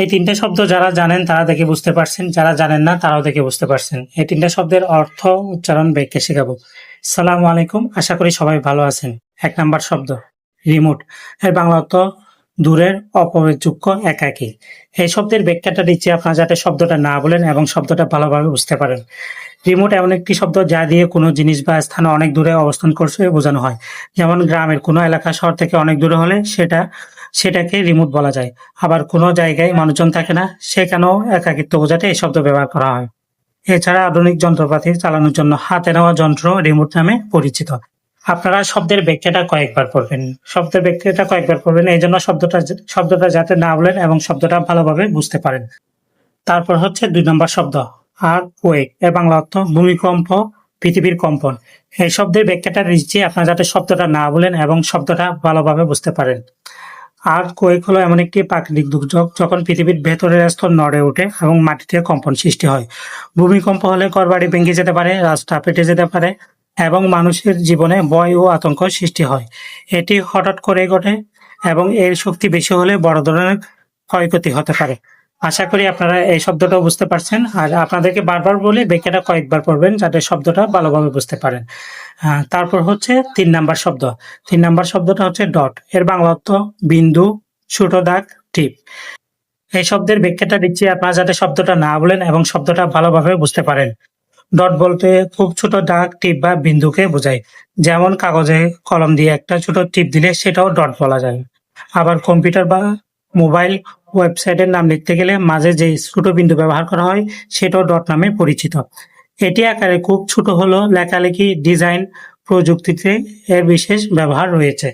এই তিনটে শব্দ যারা জানেন তারা দেখে বুঝতে পারছেন, যারা জানেন না তারাও দেখে বুঝতে পারছেন। এই তিনটে শব্দের অর্থ উচ্চারণ ব্যাখ্যা শেখাবো। সালাম আলাইকুম, আশা করি সবাই ভালো আছেন। এক নাম্বার শব্দ, রিমোট। এর বাংলা অর্থ, দূরের অপযোগ্য একাকী। এই শব্দের ব্যাখ্যাটা দিচ্ছি আপনারা যাতে শব্দটা না বলেন এবং শব্দটা ভালোভাবে বুঝতে পারেন। রিমোট এমন একটি শব্দ যা দিয়ে কোনো জিনিস বা স্থানে অনেক দূরে অবস্থান করছে বোঝানো হয়। যেমন গ্রামের কোনো এলাকা, শহর থেকে অনেক দূরে হলে সেটা সেটাকে রিমোট বলা যায়। আবার কোনো জায়গায় মানুষজন থাকে না, সেখানেও একাকিত্ব বোঝাতে এই শব্দ ব্যবহার করা হয়। এছাড়া আধুনিক যন্ত্রপাতি চালানোর জন্য হাতে নেওয়া যন্ত্র রিমোট নামে পরিচিত। আপনারা শব্দের ব্যাখ্যাটা কয়েকবার পড়বেন। শব্দের ব্যাখ্যাটা কয়েকবার পড়বেন, এই জন্য শব্দটা শব্দটা যাতে না বলেন এবং শব্দটা ভালোভাবে বুঝতে পারেন। তারপর হচ্ছে দুই নম্বর শব্দ আর ওয়েক এর বাংলা অর্থ ভূমিকম্প, পৃথিবীর কম্পন। এই শব্দের ব্যাখ্যাটা দিচ্ছি আপনারা যাতে শব্দটা না বলেন এবং শব্দটা ভালোভাবে বুঝতে পারেন। আর কোয়েক হলো এমন একটি প্রাকৃতিক দুর্যোগ যখন পৃথিবীর ভেতরের স্তর নড়ে ওঠে এবং মাটিতে কম্পন সৃষ্টি হয়। ভূমিকম্প হলে ঘরবাড়ি ভেঙে যেতে পারে, রাস্তা ফেটে যেতে পারে এবং মানুষের জীবনে ভয় ও আতঙ্ক সৃষ্টি হয়। এটি হঠাৎ করে ঘটে এবং এর শক্তি বেশি হলে বড় ধরনের ক্ষয়ক্ষতি হতে পারে। আশা করি আপনারা এই শব্দটা বুঝতে পারছেন। আর আপনাদেরকে বারবার বলে ব্যাখ্যাটা কয়েকবার পড়বেন যাতে শব্দটা ভালোভাবে বুঝতে পারেন। তারপর হচ্ছে তিন নাম্বার শব্দ। তিন নাম্বার শব্দটা হচ্ছে ডট। এর বাংলা অর্থ বিন্দু, ছোট দাগ, টিপ। এই শব্দের ব্যাখ্যাটা দিচ্ছি আপনারা যাতে শব্দটা না বলেন এবং শব্দটা ভালোভাবে বুঝতে পারেন। ডট বলতে খুব ছোট দাগ, টিপ বা বিন্দুকে বোঝায়। যেমন কাগজে কলম দিয়ে একটা ছোট টিপ দিলে সেটাও ডট বলা যায়। আবার কম্পিউটার বা মোবাইল ওয়েবসাইটের নাম লিখতে গেলে মাঝে যে ছোট বিন্দু ব্যবহার করা হয়, সেটাও ডট নামে পরিচিত। এটি আকারে খুব ছোট হলো লেখালেখি, ডিজাইন প্রযুক্তিতে এর বিশেষ ব্যবহার রয়েছে।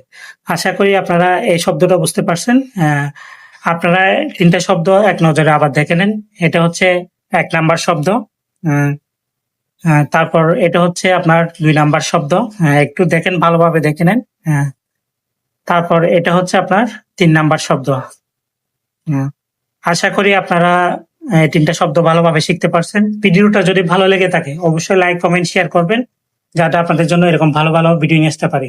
আশা করি আপনারা এই শব্দটা বুঝতে পারছেন। আপনারা তিনটা শব্দ এক নজরে আবার দেখে নেন। এটা হচ্ছে এক নাম্বার শব্দ। তারপর এটা হচ্ছে আপনার দুই নাম্বার শব্দ। একটু দেখেন, ভালোভাবে দেখে নেন। তারপর এটা হচ্ছে আপনার তিন নাম্বার শব্দ। আশা করি আপনারা তিনটা শব্দ ভালোভাবে শিখতে পারছেন। ভিডিওটা যদি ভালো লেগে থাকে, অবশ্যই লাইক, কমেন্ট, শেয়ার করবেন, যাতে আপনাদের জন্য এরকম ভালো ভালো ভিডিও নিয়ে আসতে পারি।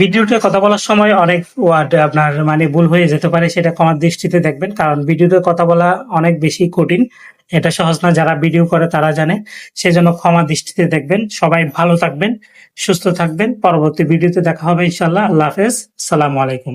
ভিডিওতে কথা বলার সময় অনেক ওয়ার্ড আপনার মানে ভুল হয়ে যেতে পারে, সেটা কমার দৃষ্টিতে দেখবেন, কারণ ভিডিওতে কথা বলা অনেক বেশি কঠিন। এটা সহজ না, যারা ভিডিও করে তারা জানে। সেজন্য ক্ষমা দৃষ্টিতে দেখবেন। সবাই ভালো থাকবেন, সুস্থ থাকবেন। পরবর্তী ভিডিওতে দেখা হবে ইনশাল্লাহ আল্লাহ হাফেজ। সালামু আলাইকুম।